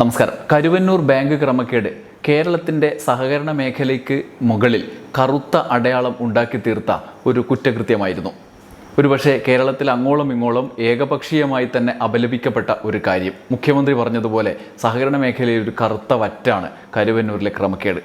നമസ്കാരം. കരുവന്നൂർ ബാങ്ക് ക്രമക്കേട് കേരളത്തിന്റെ സഹകരണ മേഖലയ്ക്ക് മുകളിൽ കറുത്ത അടയാളം ഉണ്ടാക്കി തീർത്ത ഒരു കുറ്റകൃത്യമായിരുന്നു. ഒരുപക്ഷെ കേരളത്തിൽ അങ്ങോളം ഇങ്ങോളം ഏകപക്ഷീയമായി തന്നെ അപലപിക്കപ്പെട്ട ഒരു കാര്യം. മുഖ്യമന്ത്രി പറഞ്ഞതുപോലെ സഹകരണ മേഖലയിൽ ഒരു കറുത്ത വറ്റാണ് കരുവന്നൂരിലെ ക്രമക്കേട്.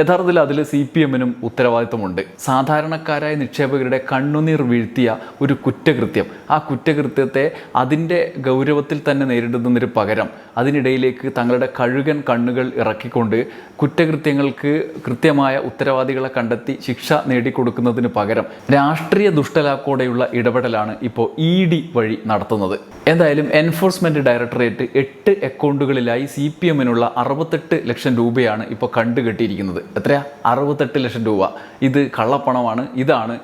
യഥാർത്ഥത്തിൽ അതിൽ സി പി എമ്മിനും ഉത്തരവാദിത്വമുണ്ട്. സാധാരണക്കാരായ നിക്ഷേപകരുടെ കണ്ണുനീർ വീഴ്ത്തിയ ഒരു കുറ്റകൃത്യം. ആ കുറ്റകൃത്യത്തെ അതിന്റെ ഗൗരവത്തിൽ തന്നെ നേരിടുന്നതിന് പകരം അതിനിടയിലേക്ക് തങ്ങളുടെ കഴുകൻ കണ്ണുകൾ ഇറക്കിക്കൊണ്ട് കുറ്റകൃത്യങ്ങൾക്ക് കൃത്യമായ ഉത്തരവാദികളെ കണ്ടെത്തി ശിക്ഷ നേടിക്കൊടുക്കുന്നതിന് പകരം രാഷ്ട്രീയ ദുഷ്ടലാക്കോടെയുള്ള ഇടപെടലാണ് ഇപ്പോൾ ഇ ഡി വഴി നടത്തുന്നത്. എന്തായാലും എൻഫോഴ്സ്മെന്റ് ഡയറക്ടറേറ്റ് എട്ട് അക്കൗണ്ടുകളിലായി സി പി എമ്മിനുള്ള അറുപത്തെട്ട് ലക്ഷം രൂപയാണ് ഇപ്പോൾ കണ്ടുകെട്ടിയിരിക്കുന്നത്. എത്രയാ? അറുപത്തെട്ട് ലക്ഷം രൂപ. ഇത് കള്ളപ്പണമാണ്. ഇതാണ്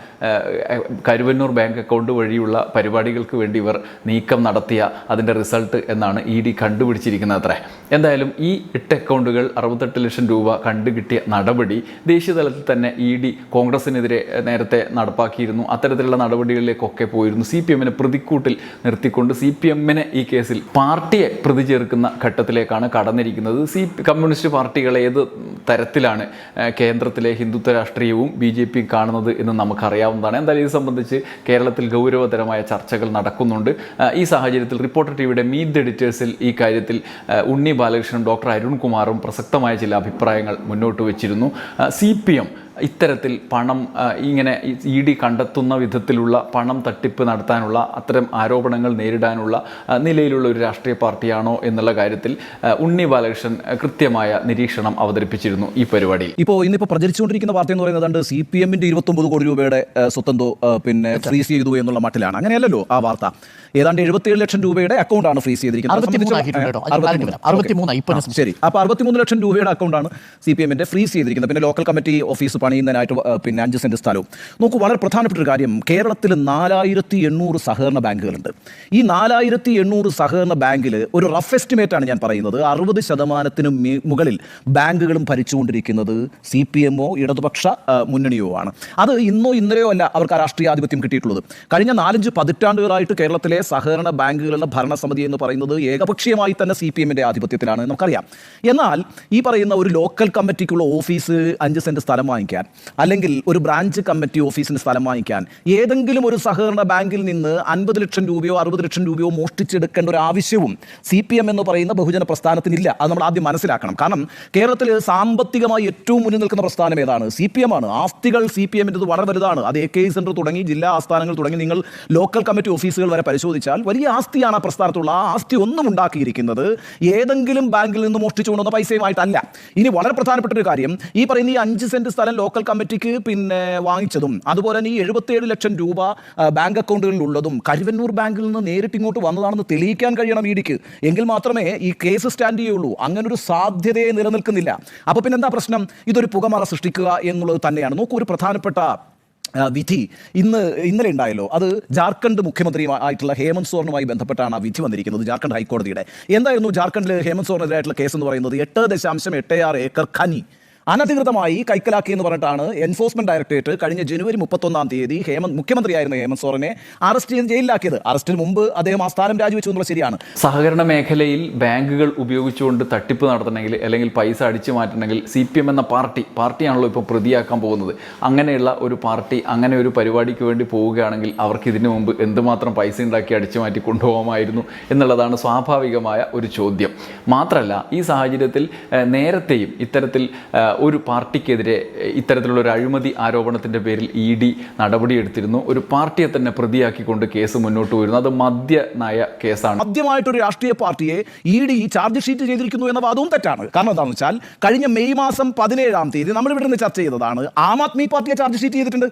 കരുവന്നൂർ ബാങ്ക് അക്കൗണ്ട് വഴിയുള്ള പരിപാടികൾക്ക് വേണ്ടി ഇവർ നീക്കം നടത്തിയ അതിന്റെ റിസൾട്ട് എന്നാണ് ഇ ഡി കണ്ടുപിടിച്ചിരിക്കുന്നത് അത്രേ. എന്തായാലും ഈ എട്ട് അക്കൗണ്ടുകൾ അറുപത്തെട്ട് ലക്ഷം രൂപ കണ്ടുകിട്ടിയ നടപടി ദേശീയ തലത്തിൽ തന്നെ ഇ ഡി കോൺഗ്രസിനെതിരെ നേരത്തെ നടപ്പാക്കിയിരുന്നു. അത്തരത്തിലുള്ള നടപടികളിലേക്കൊക്കെ പോയിരുന്നു. സി പി എമ്മിനെ പ്രതിക്കൂട്ടിൽ നിർത്തിക്കൊണ്ട് സി പി എമ്മിനെ ഈ കേസിൽ പാർട്ടിയെ പ്രതി ചേർക്കുന്ന ഘട്ടത്തിലേക്കാണ് കടന്നിരിക്കുന്നത്. സി കമ്മ്യൂണിസ്റ്റ് പാർട്ടികളെ ഏത് തരത്തിലാണ് കേന്ദ്രത്തിലെ ഹിന്ദുത്വ രാഷ്ട്രീയവും ബി ജെ പിയും കാണുന്നത് എന്ന് നമുക്കറിയാവുന്നതാണ്. എന്തായാലും ഇത് സംബന്ധിച്ച് കേരളത്തിൽ ഗൗരവതരമായ ചർച്ചകൾ നടക്കുന്നുണ്ട്. ഈ സാഹചര്യത്തിൽ റിപ്പോർട്ടർ ടിവിയുടെ മീറ്റ് ദ എഡിറ്റേഴ്സിൽ ഈ കാര്യത്തിൽ ഉണ്ണി ബാലകൃഷ്ണനും ഡോക്ടർ അരുൺകുമാറും പ്രസക്തമായ ചില അഭിപ്രായങ്ങൾ മുന്നോട്ട് വെച്ചിരുന്നു. സി പി എം ഇത്തരത്തിൽ പണം ഇങ്ങനെ ഇ ഡി കണ്ടെത്തുന്ന വിധത്തിലുള്ള പണം തട്ടിപ്പ് നടത്താനുള്ള അത്തരം ആരോപണങ്ങൾ നേരിടാനുള്ള നിലയിലുള്ള ഒരു രാഷ്ട്രീയ പാർട്ടിയാണോ എന്നുള്ള കാര്യത്തിൽ ഉണ്ണി ബാലകൃഷ്ണൻ കൃത്യമായ നിരീക്ഷണം അവതരിപ്പിച്ചിരുന്നു ഈ പരിപാടിയിൽ. ഇപ്പോൾ ഇന്നിപ്പോൾ പ്രചരിച്ചുകൊണ്ടിരിക്കുന്ന വാർത്ത എന്ന് പറയുന്നത് സി പി എമ്മിന്റെ ഇരുപത്തൊമ്പത് കോടി രൂപയുടെ സ്വത്തന്തോ പിന്നെ ഫ്രീസ് ചെയ്തു എന്നുള്ള മട്ടിലാണ്. അങ്ങനെയല്ലല്ലോ ആ വാർത്ത. ഏതാണ്ട് എഴുപത്തിയേഴ് ലക്ഷം രൂപയുടെ അക്കൗണ്ടാണ് ഫ്രീസ് ചെയ്തിരിക്കുന്നത്. ശരി. അപ്പോൾ അറുപത്തിമൂന്ന് ലക്ഷം രൂപയുടെ അക്കൗണ്ടാണ് സി പി എമ്മിന്റെ ഫ്രീസ് ചെയ്തിരിക്കുന്നത്. പിന്നെ ലോക്കൽ കമ്മിറ്റി ഓഫീസ് പണിയുന്നതിനായിട്ട് പിന്നെ അഞ്ച് സെന്റ് സ്ഥലവും. നോക്കൂ വളരെ പ്രധാനപ്പെട്ട ഒരു കാര്യം. കേരളത്തിൽ നാലായിരത്തി എണ്ണൂറ് സഹകരണ ബാങ്കുകളുണ്ട്. ഈ നാലായിരത്തി എണ്ണൂറ് സഹകരണ ബാങ്കിൽ ഒരു റഫ് എസ്റ്റിമേറ്റ് ആണ് ഞാൻ പറയുന്നത്. അറുപത് ശതമാനത്തിന് മുകളിൽ ബാങ്കുകളും ഭരിച്ചുകൊണ്ടിരിക്കുന്നത് സി പി എമ്മോ ഇടതുപക്ഷ മുന്നണിയോ ആണ്. അത് ഇന്നോ ഇന്നലെയോ അല്ല അവർക്ക് രാഷ്ട്രീയാധിപത്യം കിട്ടിയിട്ടുള്ളത്. കഴിഞ്ഞ നാലഞ്ച് പതിറ്റാണ്ടുകളായിട്ട് കേരളത്തിലെ സഹകരണ ബാങ്കുകളുടെ ഭരണസമിതി എന്ന് പറയുന്നത് ഏകപക്ഷീയമായി തന്നെ സി പി എമ്മിന്റെ ആധിപത്യത്തിലാണ് നമുക്കറിയാം. എന്നാൽ ഈ പറയുന്ന ഒരു ലോക്കൽ കമ്മിറ്റിക്കുള്ള ഓഫീസ് അഞ്ച് സെന്റ് സ്ഥലം വാങ്ങിക്കാൻ അല്ലെങ്കിൽ ഒരു ബ്രാഞ്ച് കമ്മിറ്റി ഓഫീസിന് സ്ഥലം വാങ്ങിക്കാൻ ഏതെങ്കിലും ഒരു സഹകരണ ബാങ്കിൽ നിന്ന് അൻപത് ലക്ഷം രൂപയോ അറുപത് ലക്ഷം രൂപയോ മോഷ്ടിച്ചെടുക്കേണ്ട ഒരു ആവശ്യവും സി പി എം എന്ന് പറയുന്ന ബഹുജന പ്രസ്ഥാനത്തിനില്ല അത് നമ്മൾ ആദ്യം മനസ്സിലാക്കണം. കാരണം കേരളത്തിൽ സാമ്പത്തികമായി ഏറ്റവും മുന്നിൽ നിൽക്കുന്ന പ്രസ്ഥാനം ഏതാണ്? സി പി എം ആണ്. ആസ്തികൾ സി പി എമ്മിന്റെ വളരെ വലുതാണ്. അത് എ കെ സെന്റർ തുടങ്ങി ജില്ലാ ആസ്ഥാനങ്ങൾ തുടങ്ങി നിങ്ങൾ ലോക്കൽ കമ്മിറ്റി ഓഫീസുകൾ വരെ പരിശോധിച്ചാൽ വലിയ ആസ്തിയാണ് ആ പ്രസ്ഥാനത്തുള്ള. ആ ആസ്തി ഒന്നും ഉണ്ടാക്കിയിരിക്കുന്നത് ഏതെങ്കിലും ബാങ്കിൽ നിന്ന് മോഷ്ടിച്ചു കൊണ്ടുവന്ന പൈസയുമായിട്ടല്ല. ഇനി വളരെ പ്രധാനപ്പെട്ട ഒരു കാര്യം ഈ പറയുന്ന ഈ അഞ്ച് സെന്റ് സ്ഥലം ലോക്കൽ കമ്മിറ്റിക്ക് പിന്നെ വാങ്ങിച്ചതും അതുപോലെ തന്നെ ഈ എഴുപത്തിയേഴ് ലക്ഷം രൂപ ബാങ്ക് അക്കൗണ്ടുകളിൽ ഉള്ളതും കരുവന്നൂർ ബാങ്കിൽ നിന്ന് നേരിട്ട് ഇങ്ങോട്ട് വന്നതാണെന്ന് തെളിയിക്കാൻ കഴിയണം ഇടിക്ക് എങ്കിൽ മാത്രമേ ഈ കേസ് സ്റ്റാൻഡ് ചെയ്യുള്ളൂ. അങ്ങനെ ഒരു സാധ്യതയെ നിലനിൽക്കുന്നില്ല. അപ്പോൾ പിന്നെന്താ പ്രശ്നം? ഇതൊരു പുകമറ സൃഷ്ടിക്കുക എന്നുള്ളത് തന്നെയാണ്. നോക്കൂ ഒരു പ്രധാനപ്പെട്ട വിധി ഇന്ന് ഇന്നലെ ഉണ്ടായല്ലോ. അത് ജാർഖണ്ഡ് മുഖ്യമന്ത്രി ആയിട്ടുള്ള ഹേമന്ത് സോറിനുമായി ബന്ധപ്പെട്ടാണ് ആ വിധി വന്നിരിക്കുന്നത് ജാർഖണ്ഡ് ഹൈക്കോടതിയുടെ. എന്തായിരുന്നു ജാർഖണ്ഡിൽ ഹേമന്ത് സോറിനെതിരായിട്ടുള്ള കേസ് എന്ന് പറയുന്നത്? എട്ട് ദശാംശം എട്ട് ആറ് ഏക്കർ ഖനി. അനധികൃതമായി കൈക്കലാക്കി എന്ന് പറഞ്ഞിട്ടാണ് എൻഫോഴ്സ്മെന്റ് ഡയറക്ടറേറ്റ് കഴിഞ്ഞ ജനുവരി മുപ്പത്തൊന്നാം തീയതി ഹേമന്ത് മുഖ്യമന്ത്രിയായിരുന്ന ഹേമന്ത് സോറനെ അറസ്റ്റ് ചെയ്ത് ജയിലിലാക്കിയത്. അറസ്റ്റിന് മുമ്പ് അദ്ദേഹം ആ സ്ഥാനം രാജിവെച്ചു എന്നുള്ളത് ശരിയാണ്. സഹകരണ മേഖലയിൽ ബാങ്കുകൾ ഉപയോഗിച്ചുകൊണ്ട് തട്ടിപ്പ് നടത്തണമെങ്കിൽ അല്ലെങ്കിൽ പൈസ അടിച്ചു മാറ്റണമെങ്കിൽ സി പി എം എന്ന പാർട്ടി പാർട്ടിയാണല്ലോ ഇപ്പോൾ പ്രതിയാക്കാൻ പോകുന്നത്. അങ്ങനെയുള്ള ഒരു പാർട്ടി അങ്ങനെ ഒരു പരിപാടിക്ക് വേണ്ടി പോവുകയാണെങ്കിൽ അവർക്ക് ഇതിനു മുമ്പ് എന്തുമാത്രം പൈസ ഉണ്ടാക്കി അടിച്ചു മാറ്റി കൊണ്ടുപോകാമായിരുന്നു എന്നുള്ളതാണ് സ്വാഭാവികമായ ഒരു ചോദ്യം. മാത്രമല്ല ഈ സാഹചര്യത്തിൽ നേരത്തെയും ഇത്തരത്തിൽ ഒരു പാർട്ടിക്കെതിരെ ഇത്തരത്തിലുള്ള ഒരു അഴിമതി ആരോപണത്തിന്റെ പേരിൽ ഇ ഡി നടപടിയെടുത്തിരുന്നു. ഒരു പാർട്ടിയെ തന്നെ പ്രതിയാക്കിക്കൊണ്ട് കേസ് മുന്നോട്ട് വരുന്നു അത് മദ്യ നയ കേസാണ്. മദ്യമായിട്ടൊരു രാഷ്ട്രീയ പാർട്ടിയെ ഇ ഡി ചാർജ് ഷീറ്റ് ചെയ്തിരിക്കുന്നു എന്ന വാദവും തെറ്റാണ്. കാരണം എന്താണെന്ന് വെച്ചാൽ കഴിഞ്ഞ മെയ് മാസം പതിനേഴാം തീയതി നമ്മൾ ഇവിടെ നിന്ന് ചർച്ച ചെയ്തതാണ് ആം ആദ്മി പാർട്ടിയെ ചാർജ് ഷീറ്റ് ചെയ്തിട്ടുണ്ട്.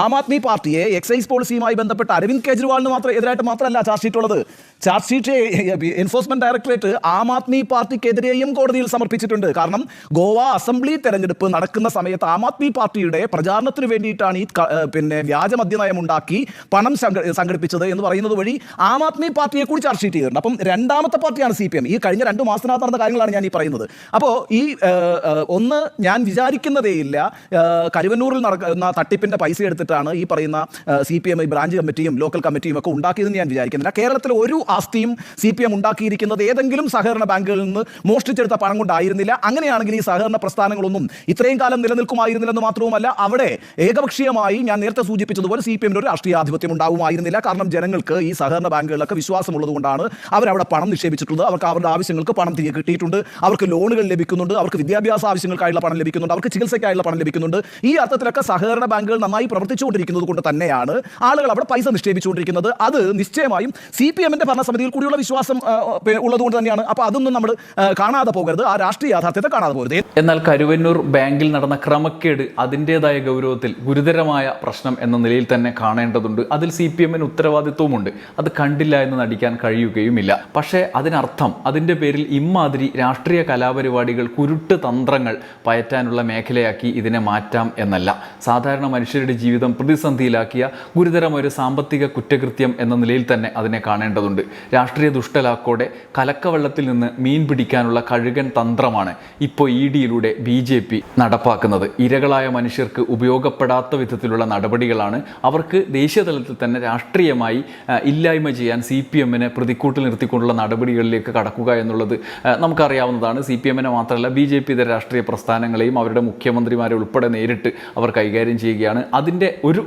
ആം ആദ്മി പാർട്ടിയെ എക്സൈസ് പോളിസിയുമായി ബന്ധപ്പെട്ട് അരവിന്ദ് കെജ്രിവാളിന് മാത്രം എതിരായിട്ട് മാത്രമല്ല ചാർജ് ഷീറ്റ് ഉള്ളത്. Charge sheet enforcement directorate Aam Aadmi പാർട്ടിക്കെതിരെയും കോടതിയിൽ സമർപ്പിച്ചിട്ടുണ്ട്. കാരണം ഗോവ അസംബ്ലി തെരഞ്ഞെടുപ്പ് നടക്കുന്ന സമയത്ത് ആം ആദ്മി പാർട്ടിയുടെ പ്രചാരണത്തിന് വേണ്ടിയിട്ടാണ് ഈ പിന്നെ വ്യാജ മദ്യനയം ഉണ്ടാക്കി പണം സംഘ- സംഘടിപ്പിച്ചത് എന്ന് പറയുന്നത് വഴി ആം ആദ്മി പാർട്ടിയെ കൂടി ചാർജ് ചെയ്തിട്ടുണ്ട്. അപ്പം രണ്ടാമത്തെ പാർട്ടിയാണ് സി ഈ കഴിഞ്ഞ രണ്ട് മാസത്തിനകത്ത് നടന്ന കാര്യങ്ങളാണ് ഞാൻ ഈ പറയുന്നത്. അപ്പോൾ ഈ ഒന്ന് ഞാൻ വിചാരിക്കുന്നതേയില്ല കരുവന്നൂരിൽ നടക്കുന്ന തട്ടിപ്പിന്റെ പൈസ എടുത്തിട്ടാണ് ഈ പറയുന്ന സി പി എം ബ്രാഞ്ച് കമ്മിറ്റിയും ലോക്കൽ കമ്മിറ്റിയും ഒക്കെ ഉണ്ടാക്കിയതെന്ന് ഞാൻ വിചാരിക്കുന്നില്ല. കേരളത്തിൽ ഒരു ആസ്തിയും സി പി എം ഉണ്ടാക്കിയിരിക്കുന്നത് ഏതെങ്കിലും സഹകരണ ബാങ്കുകളിൽ നിന്ന് മോഷ്ടിച്ചെടുത്ത പണം കൊണ്ടായിരുന്നില്ല. അങ്ങനെയാണെങ്കിൽ ഈ സഹകരണ പ്രസ്ഥാനങ്ങളൊന്നും ഇത്രയും കാലം നിലനിൽക്കുമായിരുന്നില്ലെന്ന് മാത്രവുമല്ല അവിടെ ഏകപക്ഷീയമായി ഞാൻ നേരത്തെ സൂചിപ്പിച്ചതുപോലെ സി പി എമ്മിന് ഒരു രാഷ്ട്രീയ ആധിപത്യം ഉണ്ടാവുമായിരുന്നില്ല. കാരണം ജനങ്ങൾക്ക് ഈ സഹകരണ ബാങ്കുകളിലൊക്കെ വിശ്വാസം ഉള്ളതുകൊണ്ടാണ് അവരവിടെ പണം നിക്ഷേപിച്ചിട്ടുള്ളത്. അവർക്ക് അവരുടെ ആവശ്യങ്ങൾക്ക് പണം തിരികെ കിട്ടിയിട്ടുണ്ട്. അവർക്ക് ലോണുകൾ ലഭിക്കുന്നുണ്ട്. അവർക്ക് വിദ്യാഭ്യാസ ആവശ്യങ്ങൾക്കായുള്ള പണം ലഭിക്കുന്നുണ്ട്. അവർക്ക് ചികിത്സയ്ക്കായുള്ള പണം ലഭിക്കുന്നുണ്ട്. ഈ അർത്ഥത്തിലൊക്കെ സഹകരണ ബാങ്കുകൾ നന്നായി പ്രവർത്തിച്ചുകൊണ്ടിരിക്കുന്നത് കൊണ്ട് തന്നെയാണ് ആളുകൾ അവിടെ പൈസ നിക്ഷേപിച്ചുകൊണ്ടിരിക്കുന്നത്. അത് നിശ്ചയമായും സി പി എമ്മിന്റെ ഭരണസമിതിയിൽ കൂടിയുള്ള വിശ്വാസം ഉള്ളതുകൊണ്ട് തന്നെയാണ്. അപ്പോൾ അതൊന്നും നമ്മൾ കാണാതെ പോകരുത്. ആ രാഷ്ട്രീയ യാഥാർത്ഥ്യത്തെ കാണാതെ പോകരുത്. എന്നാൽ കരുവന്നൂർ ബാങ്കിൽ നടന്ന ക്രമക്കേട് അതിന്റെതായ ഗൗരവത്തിൽ ഗുരുതരമായ പ്രശ്നം എന്ന നിലയിൽ തന്നെ കാണേണ്ടതുണ്ട്. അതിൽ സി പി എമ്മിന് ഉത്തരവാദിത്വമുണ്ട്. അത് കണ്ടില്ല എന്ന് നടിക്കാൻ കഴിയുകയുമില്ല. പക്ഷേ അതിനർത്ഥം അതിന്റെ പേരിൽ ഇമ്മാതിരി രാഷ്ട്രീയ കലാപരിപാടികൾ കുരുട്ട് തന്ത്രങ്ങൾ പയറ്റാനുള്ള മേഖലയാക്കി ഇതിനെ മാറ്റാം എന്നല്ല. സാധാരണ മനുഷ്യരുടെ ജീവിതം പ്രതിസന്ധിയിലാക്കിയ ഗുരുതരമൊരു സാമ്പത്തിക കുറ്റകൃത്യം എന്ന നിലയിൽ തന്നെ അതിനെ കാണേണ്ടതുണ്ട്. രാഷ്ട്രീയ ദുഷ്ടലാക്കോടെ കലക്കവെള്ളത്തിൽ നിന്ന് മീൻ പിടിക്കാനുള്ള കഴുകൻ തന്ത്രമാണ് ഇപ്പോൾ ഇ ഡിയിലൂടെ ബി ജെ പി നടപ്പാക്കുന്നത്. ഇരകളായ മനുഷ്യർക്ക് ഉപയോഗപ്പെടാത്ത വിധത്തിലുള്ള നടപടികളാണ് അവർക്ക് ദേശീയ തലത്തിൽ തന്നെ രാഷ്ട്രീയമായി ഇല്ലായ്മ ചെയ്യാൻ സി പി എമ്മിനെ പ്രതിക്കൂട്ടിൽ നിർത്തിക്കൊണ്ടുള്ള നടപടികളിലേക്ക് കടക്കുക എന്നുള്ളത് നമുക്കറിയാവുന്നതാണ്. സി പി എമ്മിനെ മാത്രമല്ല ബി ജെ പി ഇതര രാഷ്ട്രീയ പ്രസ്ഥാനങ്ങളെയും അവരുടെ മുഖ്യമന്ത്രിമാരെ ഉൾപ്പെടെ നേരിട്ട് അവർ കൈകാര്യം ചെയ്യുകയാണ്. അതിന്റെ ഒരു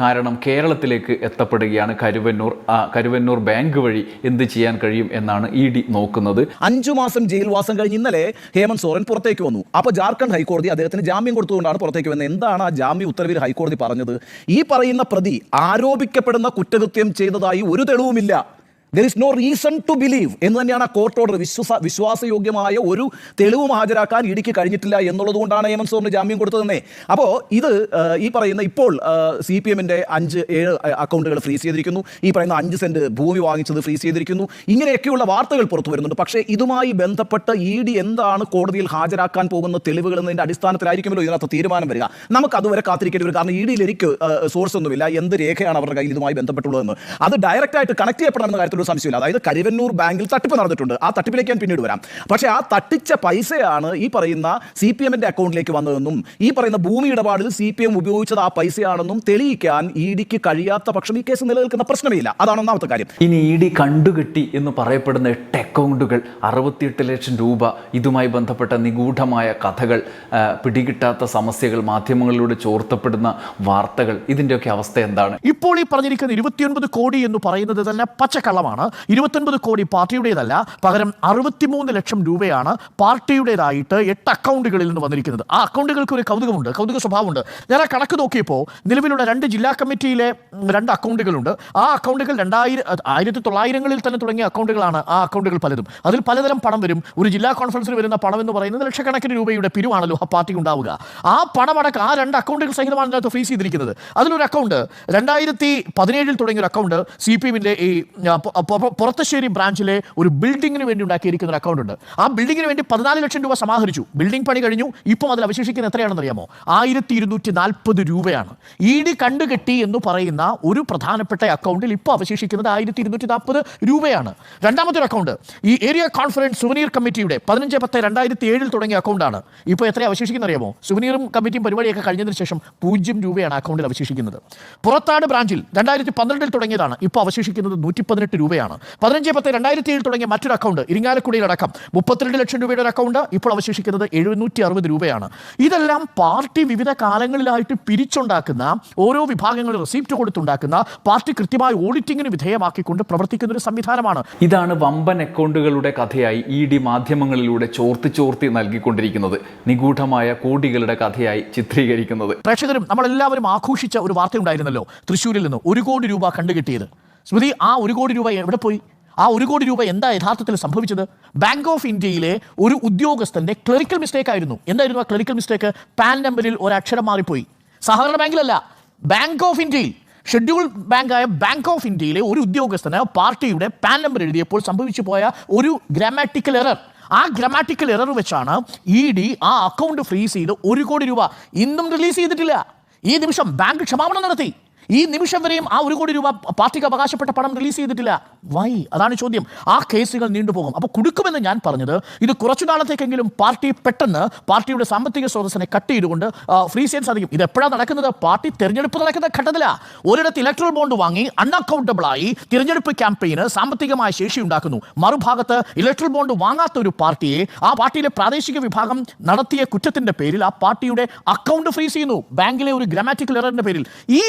കാരണം കേരളത്തിലേക്ക് എത്തപ്പെടുകയാണ് കരുവന്നൂർ. കരുവന്നൂർ ബാങ്ക് വഴി എന്ത് ചെയ്യാൻ കഴിയും എന്നാണ് ഇ ഡി നോക്കുന്നത്. അഞ്ചു മാസം ജയിൽവാസം കഴിഞ്ഞ് ഇന്നലെ ഹേമന്ത് സോറൻ പുറത്തേക്ക് വന്നു. അപ്പോൾ ജാർഖണ്ഡ് ഹൈക്കോടതി അദ്ദേഹത്തിന് ജാമ്യം കൊടുത്തുകൊണ്ടാണ് പുറത്തേക്ക് വന്നത് എന്താണ് ആ ജാമ്യ ഉത്തരവിൽ ഹൈക്കോടതി പറഞ്ഞത്? ഈ പറയുന്ന പ്രതി ആരോപിക്കപ്പെടുന്ന കുറ്റകൃത്യം ചെയ്തതായി ഒരു തെളിവുമില്ല. There is no reason to believe എന്ന് തന്നെയാണ് ആ കോർട്ട് ഓർഡർ വിശ്വാസ വിശ്വാസയോഗ്യമായ ഒരു തെളിവും ഹാജരാക്കാൻ ഇടിക്ക് കഴിഞ്ഞിട്ടില്ല എന്നുള്ളതുകൊണ്ടാണ് ഹേമന്ത് സോറിന് ജാമ്യം കൊടുത്തതെന്നേ. അപ്പോൾ ഇത് ഈ പറയുന്ന ഇപ്പോൾ സി പി എമ്മിന്റെ അഞ്ച് ഏഴ് അക്കൗണ്ടുകൾ ഫ്രീസ് ചെയ്തിരിക്കുന്നു. ഈ പറയുന്ന അഞ്ച് സെന്റ് ഭൂമി വാങ്ങിച്ചത് ഫ്രീസ് ചെയ്തിരിക്കുന്നു. ഇങ്ങനെയൊക്കെയുള്ള വാർത്തകൾ പുറത്തു വരുന്നുണ്ട്. പക്ഷേ ഇതുമായി ബന്ധപ്പെട്ട് ഇ ഡി എന്താണ് കോടതിയിൽ ഹാജരാക്കാൻ പോകുന്ന തെളിവുകൾ എന്നതിന്റെ അടിസ്ഥാനത്തിലായിരിക്കുമല്ലോ ഇതിനകത്ത് തീരുമാനം വരിക. നമുക്ക് അതുവരെ കാത്തിരിക്കേണ്ടി വരും. കാരണം ഇ ഡിയിൽ എനിക്ക് സോഴ്സ് ഒന്നുമില്ല. എന്ത് രേഖയാണ് അവരുടെ കയ്യിൽ ഇതുമായി ബന്ധപ്പെട്ടുള്ളതെന്ന്. അത് ഡയറക്റ്റായിട്ട് കണക്ട് ചെയ്യപ്പെടണമെന്ന കാര്യത്തിൽ ഒരു സംശയമില്ല അതായത് കരിവന്നൂർ ബാങ്കിൽ തട്ടിപ്പ് നടന്നിട്ടുണ്ട്. ആ തട്ടിപ്പിലേക്ക് ഞാൻ പിന്നീട് വരാം. പക്ഷേ ആ തട്ടിച്ച പൈസയാണ് ഈ പറയുന്ന സി പി എമ്മിന്റെ അക്കൗണ്ടിലേക്ക് വന്നതെന്നും ഈ പറയുന്ന ഭൂമി ഇടപാടിൽ സി പി എം ഉപയോഗിച്ചത് ആ പൈസയാണെന്നും തെളിയിക്കാൻ ഇ ഡിക്ക് കഴിയാത്ത പക്ഷം ഈ കേസ് നിലനിൽക്കുന്ന പ്രശ്നമേ അതാണ് ഒന്നാമത്തെ കാര്യം. ഇനി ഇ ഡി കണ്ടുകെട്ടി എന്ന് പറയപ്പെടുന്ന എട്ട് അക്കൗണ്ടുകൾ അറുപത്തിയെട്ട് ലക്ഷം രൂപ ഇതുമായി ബന്ധപ്പെട്ട നിഗൂഢമായ കഥകൾ പിടികിട്ടാത്ത സമസ്യകൾ മാധ്യമങ്ങളിലൂടെ ചോർത്തപ്പെടുന്ന വാർത്തകൾ ഇതിന്റെയൊക്കെ അവസ്ഥ എന്താണ്? ഇപ്പോൾ ഈ പറഞ്ഞിരിക്കുന്ന ഇരുപത്തിയൊൻപത് കോടി എന്ന് പറയുന്നത് തന്നെ പച്ചക്കള്ളമാണ്. ഇരുപത്തൊൻപത് കോടി പാർട്ടിയുടേതല്ല പകരം അറുപത്തിമൂന്ന് ലക്ഷം രൂപയാണ് പാർട്ടിയുടേതായിട്ട് എട്ട് അക്കൗണ്ടുകളിൽ നിന്ന് വന്നിരിക്കുന്നത്. ആ അക്കൗണ്ടുകൾക്ക് ഒരു കൗതുകമുണ്ട് കൗതുക സ്വഭാവമുണ്ട്. ഞാൻ ആ കണക്ക് നോക്കിയപ്പോൾ നിലവിലുള്ള രണ്ട് ജില്ലാ കമ്മിറ്റിയിലെ രണ്ട് അക്കൗണ്ടുകളുണ്ട്. ആ അക്കൗണ്ടുകൾ രണ്ടായിരം ആയിരത്തി തൊള്ളായിരങ്ങളിൽ തന്നെ തുടങ്ങിയ അക്കൗണ്ടുകളാണ് ആ അക്കൗണ്ടുകൾ പലതും. അതിൽ പലതരം പണം വരും. ഒരു ജില്ലാ കോൺഫറൻസിൽ വരുന്ന പണം എന്ന് പറയുന്നത് ലക്ഷക്കണക്കിന് രൂപയുടെ പിരിവാണല്ലോ ആ പാർട്ടിക്ക് ഉണ്ടാവുക ആ പണമടക്കം ആ രണ്ട് അക്കൗണ്ടുകൾ സഹിതമാണ് ഇതിനകത്ത് ഫ്രീസ് ചെയ്തിരിക്കുന്നത്. അതിലൊരു അക്കൗണ്ട് രണ്ടായിരത്തി പതിനേഴിൽ തുടങ്ങിയ ഒരു അക്കൗണ്ട് സി പി എമ്മിന്റെ ഈ പുറത്തശ്ശേരി ബ്രാഞ്ചിലെ ഒരു ബിൽഡിങ്ങിന് വേണ്ടി ഉണ്ടാക്കിയിരിക്കുന്ന ഒരു അക്കൗണ്ട് ഉണ്ട്. ആ ബിൽഡിങ്ങിന് വേണ്ടി പതിനാല് ലക്ഷം രൂപ സമാഹരിച്ചു. ബിൽഡിംഗ് പണി കഴിഞ്ഞു. ഇപ്പം അതിൽ അവശേഷിക്കുന്ന എത്രയാണെന്ന് അറിയാമോ ആയിരത്തി ഇരുന്നൂറ്റി നാൽപ്പത് രൂപയാണ്. ഇ ഡി കണ്ടുകെട്ടി എന്ന് പറയുന്ന ഒരു പ്രധാനപ്പെട്ട അക്കൗണ്ടിൽ ഇപ്പോൾ അവശേഷിക്കുന്നത് ആയിരത്തി ഇരുന്നൂറ്റി നാൽപ്പത് രൂപയാണ്. രണ്ടാമത്തെ ഒരു അക്കൗണ്ട് ഈ ഏരിയ കോൺഫറൻസ് സുവനീർ കമ്മിറ്റിയുടെ പതിനഞ്ച് പത്ത് രണ്ടായിരത്തി ഏഴിൽ തുടങ്ങിയ അക്കൗണ്ടാണ് ഇപ്പോൾ എത്ര അവശേഷിക്കുന്ന അറിയാമോ സുവനീറും കമ്മിറ്റിയും പരിപാടിയൊക്കെ കഴിഞ്ഞതിന് ശേഷം പൂജ്യം രൂപയാണ് അക്കൗണ്ടിൽ അവശേഷിക്കുന്നത്. പുറത്താട് ബ്രാഞ്ചിൽ രണ്ടായിരത്തി പന്ത്രണ്ടിൽ തുടങ്ങിയതാണ്. ഇപ്പോൾ അവശേഷിക്കുന്നത് നൂറ്റി പതിനെട്ട് രൂപയാണ്. പതിനഞ്ച് പത്ത് രണ്ടായിരത്തി ഏഴിൽ തുടങ്ങിയ മറ്റൊരു അക്കൗണ്ട് ഇരിങ്ങാലക്കുടിയിലടക്കം. മുപ്പത്തിരണ്ട് ലക്ഷം രൂപയുടെ ഒരു അക്കൗണ്ട് ഇപ്പോൾ അവശേഷിക്കുന്നത് എഴുന്നൂറ്റി അറുപത് രൂപയാണ്. ഇതെല്ലാം പാർട്ടി വിവിധ കാലങ്ങളിലായിട്ട് പിരിച്ചുണ്ടാക്കുന്ന ഓരോ വിഭാഗങ്ങൾ റെസിപ്റ്റ് കൊടുത്തുണ്ടാക്കുന്ന പാർട്ടി കൃത്യമായ ഓഡിറ്റിങ്ങിന് വിധേയമാക്കിക്കൊണ്ട് പ്രവർത്തിക്കുന്ന ഒരു സംവിധാനമാണ്. ഇതാണ് വമ്പൻ അക്കൗണ്ടുകളുടെ കഥയായി ഇ ഡി മാധ്യമങ്ങളിലൂടെ ചോർത്തി ചോർത്തി നൽകിക്കൊണ്ടിരിക്കുന്നത്. നിഗൂഢമായ കോടികളുടെ കഥയായി ചിത്രീകരിക്കുന്നത്. പ്രേക്ഷകരും നമ്മളെല്ലാവരും ആഘോഷിച്ച ഒരു വാർത്ത ഉണ്ടായിരുന്നല്ലോ തൃശ്ശൂരിൽ നിന്ന് ഒരു കോടി രൂപ കണ്ടുകിട്ടിയത്. സ്മൃതി ആ ഒരു കോടി രൂപ എവിടെ പോയി? ആ ഒരു കോടി രൂപ എന്താ യഥാർത്ഥത്തിൽ സംഭവിച്ചത്? ബാങ്ക് ഓഫ് ഇന്ത്യയിലെ ഒരു ഉദ്യോഗസ്ഥന്റെ ക്ലറിക്കൽ മിസ്റ്റേക്ക് ആയിരുന്നു. എന്തായിരുന്നു ആ ക്ലറിക്കൽ മിസ്റ്റേക്ക് പാൻ നമ്പറിൽ ഒരു അക്ഷരം മാറിപ്പോയി. സഹകരണ ബാങ്കിലല്ല ബാങ്ക് ഓഫ് ഇന്ത്യയിൽ ഷെഡ്യൂൾ ബാങ്കായ ബാങ്ക് ഓഫ് ഇന്ത്യയിലെ ഒരു ഉദ്യോഗസ്ഥന് പാർട്ടിയുടെ പാൻ നമ്പർ എഴുതിയപ്പോൾ സംഭവിച്ചു പോയ ഒരു ഗ്രാമാറ്റിക്കൽ എറർ ആ ഗ്രാമാറ്റിക്കൽ എറർ വെച്ചാണ് ഇ ഡി ആ അക്കൗണ്ട് ഫ്രീസ് ചെയ്ത് ഒരു കോടി രൂപ ഇന്നും റിലീസ് ചെയ്തിട്ടില്ല. ഈ നിമിഷം ബാങ്ക് ക്ഷമാപണം നടത്തി. ഈ നിമിഷം വരെയും ആ ഒരു കോടി രൂപ പാർട്ടിക്ക് അവകാശപ്പെട്ട പണം റിലീസ് ചെയ്തിട്ടില്ല. വൈ അതാണ് ചോദ്യം. ആ കേസുകൾ നീണ്ടുപോകും. അപ്പോൾ കൊടുക്കുമെന്ന് ഞാൻ പറഞ്ഞത് ഇത് കുറച്ചു നാളത്തേക്കെങ്കിലും പാർട്ടി പെട്ടെന്ന് പാർട്ടിയുടെ സാമ്പത്തിക സ്രോതസ്സിനെ കട്ട് ചെയ്തുകൊണ്ട് ഫ്രീസ് ചെയ്യാൻ സാധിക്കും. ഇത് എപ്പോഴാണ് നടക്കുന്നത്? പാർട്ടി തിരഞ്ഞെടുപ്പ് നടക്കുന്ന ഘട്ടത്തില. ഒരിടത്ത് ഇലക്ട്രൽ ബോണ്ട് വാങ്ങി അൺഅക്കൗണ്ടബിളായി തിരഞ്ഞെടുപ്പ് ക്യാമ്പയിന് സാമ്പത്തികമായ ശേഷി ഉണ്ടാക്കുന്നു. മറുഭാഗത്ത് ഇലക്ട്രൽ ബോണ്ട് വാങ്ങാത്ത ഒരു പാർട്ടിയെ ആ പാർട്ടിയിലെ പ്രാദേശിക വിഭാഗം നടത്തിയ കുറ്റത്തിന്റെ പേരിൽ ആ പാർട്ടിയുടെ അക്കൗണ്ട് ഫ്രീസ് ചെയ്യുന്നു. ബാങ്കിലെ ഒരു ഗ്രാമാറ്റിക്കൽ എററിന്റെ പേരിൽ. ഈ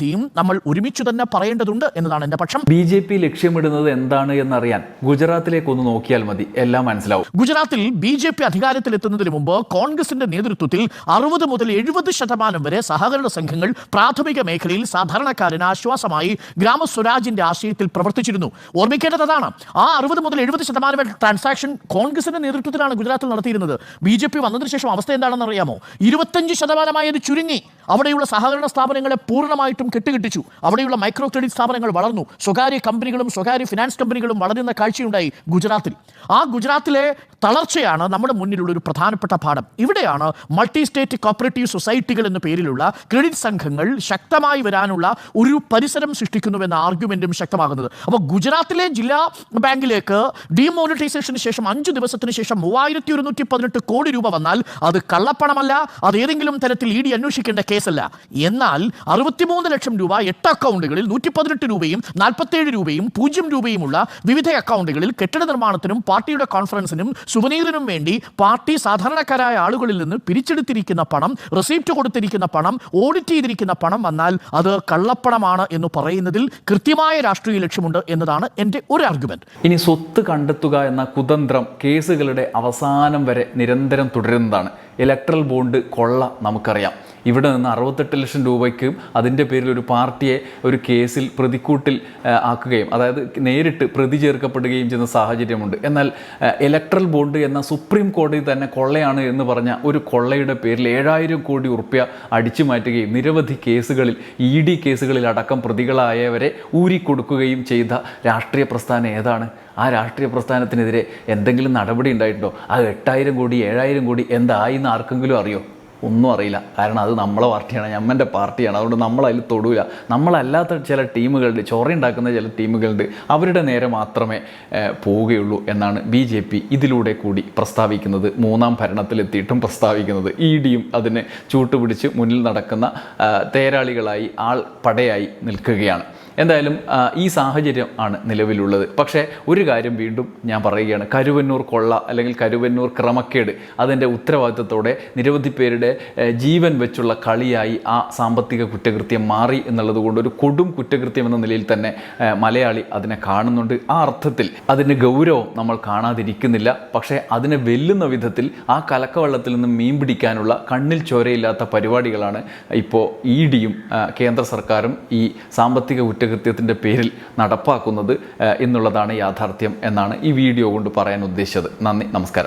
അനീതിയും നമ്മൾ ഒരുമിച്ച് തന്നെ പറയേണ്ടതുണ്ട് എന്നതാണ് എന്റെ പക്ഷം. ബി ജെ പി ലക്ഷ്യമിടുന്നത് എന്താണ് എന്നറിയാൻ ഗുജറാത്തിലേക്ക് ഒന്ന് നോക്കിയാൽ മതി. എല്ലാം മനസ്സിലാവും. ഗുജറാത്തിൽ ബി ജെ പി അധികാരത്തിലെത്തുന്നതിന് മുമ്പ് കോൺഗ്രസിന്റെ നേതൃത്വത്തിൽ അറുപത് മുതൽ എഴുപത് ശതമാനം വരെ സഹകരണ സംഘങ്ങൾ പ്രാഥമിക മേഖലയിൽ സാധാരണക്കാരന് ആശ്വാസമായി ഗ്രാമസ്വരാജിന്റെ ആശയത്തിൽ പ്രവർത്തിച്ചിരുന്നു. ഓർമ്മിക്കേണ്ടത് അതാണ്. ആ അറുപത് മുതൽ എഴുപത് ശതമാനം വരെ ട്രാൻസാക്ഷൻ കോൺഗ്രസിന്റെ നേതൃത്വത്തിലാണ് ഗുജറാത്തിൽ നടത്തിയിരുന്നത്. ബി ജെ പി വന്നതിന് ശേഷം അവസ്ഥ എന്താണെന്ന് അറിയാമോ? ഇരുപത്തഞ്ച് ശതമാനമായി അത് ചുരുങ്ങി. അവിടെയുള്ള സഹകരണ സ്ഥാപനങ്ങളെ പൂർണമായിട്ടും കെട്ടുകെട്ടിച്ചു. അവിടെയുള്ള മൈക്രോ ക്രെഡിറ്റ് സ്ഥാപനങ്ങൾ വളർന്നു. സ്വകാര്യ കമ്പനികളും സ്വകാര്യ ഫിനാൻസ് കമ്പനികളും വളരുന്ന കാഴ്ചയുണ്ടായി ഗുജറാത്തിൽ. ആ ഗുജറാത്തിലെ തളർച്ചയാണ് നമ്മുടെ മുന്നിലുള്ള ഒരു പ്രധാനപ്പെട്ട പാഠം. ഇവിടെയാണ് മൾട്ടി സ്റ്റേറ്റ് കോപ്പറേറ്റീവ് സൊസൈറ്റികൾ എന്ന പേരിലുള്ള ക്രെഡിറ്റ് സംഘങ്ങൾ ശക്തമായി വരാനുള്ള ഒരു പരിസരം സൃഷ്ടിക്കുന്നുവെന്ന ആർഗ്യുമെന്റും ശക്തമാകുന്നത്. അപ്പോൾ ഗുജറാത്തിലെ ജില്ലാ ബാങ്കിലേക്ക് ഡിമോണിറ്റൈസേഷന് ശേഷം അഞ്ച് ദിവസത്തിന് ശേഷം മൂവായിരത്തി ഒരുന്നൂറ്റി പതിനെട്ട് കോടി രൂപ വന്നാൽ അത് കള്ളപ്പണമല്ല. അത് ഏതെങ്കിലും തരത്തിൽ ഇ ഡി അന്വേഷിക്കേണ്ട കേസല്ല. എന്നാൽ അറുപത്തിമൂന്ന് ലക്ഷം രൂപ എട്ട് അക്കൗണ്ടുകളിൽ നൂറ്റി പതിനെട്ട് രൂപയും നാൽപ്പത്തേഴ് രൂപയും പൂജ്യം രൂപയുമുള്ള വിവിധ അക്കൗണ്ടുകളിൽ കെട്ടിട നിർമ്മാണത്തിനും പാർട്ടിയുടെ കോൺഫറൻസിനും സുവനീറിനും വേണ്ടി പാർട്ടി സാധാരണക്കാരായ ആളുകളിൽ നിന്ന് പിരിച്ചെടുത്തിരിക്കുന്ന പണം റെസീപ്റ്റ് കൊടുത്തിരിക്കുന്ന പണം ഓഡിറ്റ് ചെയ്തിരിക്കുന്ന പണം വന്നാൽ അത് കള്ളപ്പണമാണ് എന്ന് പറയുന്നതിൽ കൃത്യമായ രാഷ്ട്രീയ ലക്ഷ്യമുണ്ട് എന്നതാണ് എന്റെ ഒരു ആർഗ്യുമെന്റ് ഇനി സ്വത്ത് കണ്ടെത്തുക എന്ന കുതന്ത്രം കേസുകളുടെ അവസാനം വരെ നിരന്തരം തുടരുന്നതാണ്. ഇലക്ട്രൽ ബോണ്ട് കൊള്ള നമുക്കറിയാം. ഇവിടെ നിന്ന് അറുപത്തെട്ട് ലക്ഷം രൂപയ്ക്കും അതിന്റെ പേരിൽ ഒരു പാർട്ടിയെ ഒരു കേസിൽ പ്രതിക്കൂട്ടിൽ ആക്കുകയും അതായത് നേരിട്ട് പ്രതി ചേർക്കപ്പെടുകയും ചെയ്യുന്ന സാഹചര്യമുണ്ട്. എന്നാൽ ഇലക്ട്രൽ ബോണ്ട് എന്ന സുപ്രീം കോടതി തന്നെ കൊള്ളയാണ് എന്ന് പറഞ്ഞ ഒരു കൊള്ളയുടെ പേരിൽ ഏഴായിരം കോടി ഉറുപ്യ അടിച്ചു മാറ്റുകയും നിരവധി കേസുകളിൽ ഇ ഡി കേസുകളിൽ അടക്കം പ്രതികളായവരെ ഊരിക്കൊടുക്കുകയും ചെയ്ത രാഷ്ട്രീയ പ്രസ്ഥാനം ഏതാണ്? ആ രാഷ്ട്രീയ പ്രസ്ഥാനത്തിനെതിരെ എന്തെങ്കിലും നടപടി ഉണ്ടായിട്ടുണ്ടോ? ആ എട്ടായിരം കോടി ഏഴായിരം കോടി എന്തായി എന്ന് ആർക്കെങ്കിലും അറിയോ? ഒന്നും അറിയില്ല. കാരണം അത് നമ്മളെ പാർട്ടിയാണ് ഞമ്മന്റെ പാർട്ടിയാണ്. അതുകൊണ്ട് നമ്മളതിൽ തൊടൂല. നമ്മളല്ലാത്ത ചില ടീമുകളുണ്ട് ചോറയുണ്ടാക്കുന്ന ചില ടീമുകളുണ്ട് അവരുടെ നേരെ മാത്രമേ പോവുകയുള്ളൂ എന്നാണ് ബി ജെ പി ഇതിലൂടെ കൂടി പ്രസ്താവിക്കുന്നത്. മൂന്നാം ഭരണത്തിലെത്തിയിട്ടും പ്രസ്താവിക്കുന്നത്. ഇ ഡിയും അതിനെ ചൂട്ടുപിടിച്ച് മുന്നിൽ നടക്കുന്ന തേരാളികളായി ആൾ പടയായി നിൽക്കുകയാണ്. എന്തായാലും ഈ സാഹചര്യം ആണ് നിലവിലുള്ളത്. പക്ഷേ ഒരു കാര്യം വീണ്ടും ഞാൻ പറയുകയാണ്. കരുവന്നൂർ കൊള്ള അല്ലെങ്കിൽ കരുവന്നൂർ ക്രമക്കേട് അതിന്റെ ഉത്തരവാദിത്തത്തോടെ നിരവധി പേരുടെ ജീവൻ വെച്ചുള്ള കളിയായി ആ സാമ്പത്തിക കുറ്റകൃത്യം മാറി എന്നുള്ളത് കൊണ്ട് ഒരു കൊടും കുറ്റകൃത്യം എന്ന നിലയിൽ തന്നെ മലയാളി അതിനെ കാണുന്നുണ്ട്. ആ അർത്ഥത്തിൽ അതിന്റെ ഗൗരവം നമ്മൾ കാണാതിരിക്കുന്നില്ല. പക്ഷേ അതിനെ വെല്ലുന്ന വിധത്തിൽ ആ കലക്കവെള്ളത്തിൽ നിന്ന് മീൻ പിടിക്കാനുള്ള കണ്ണിൽ ചോരയില്ലാത്ത പരിപാടികളാണ് ഇപ്പോൾ ഇ ഡിയും കേന്ദ്ര സർക്കാരും ഈ സാമ്പത്തിക കുറ്റകൃത്യത്തിന്റെ പേരിൽ നടപ്പാക്കുന്നത് എന്നുള്ളതാണ് യാഥാർത്ഥ്യം എന്നാണ് ഈ വീഡിയോ കൊണ്ട് പറയാൻ ഉദ്ദേശിച്ചത്. നന്ദി നമസ്കാരം.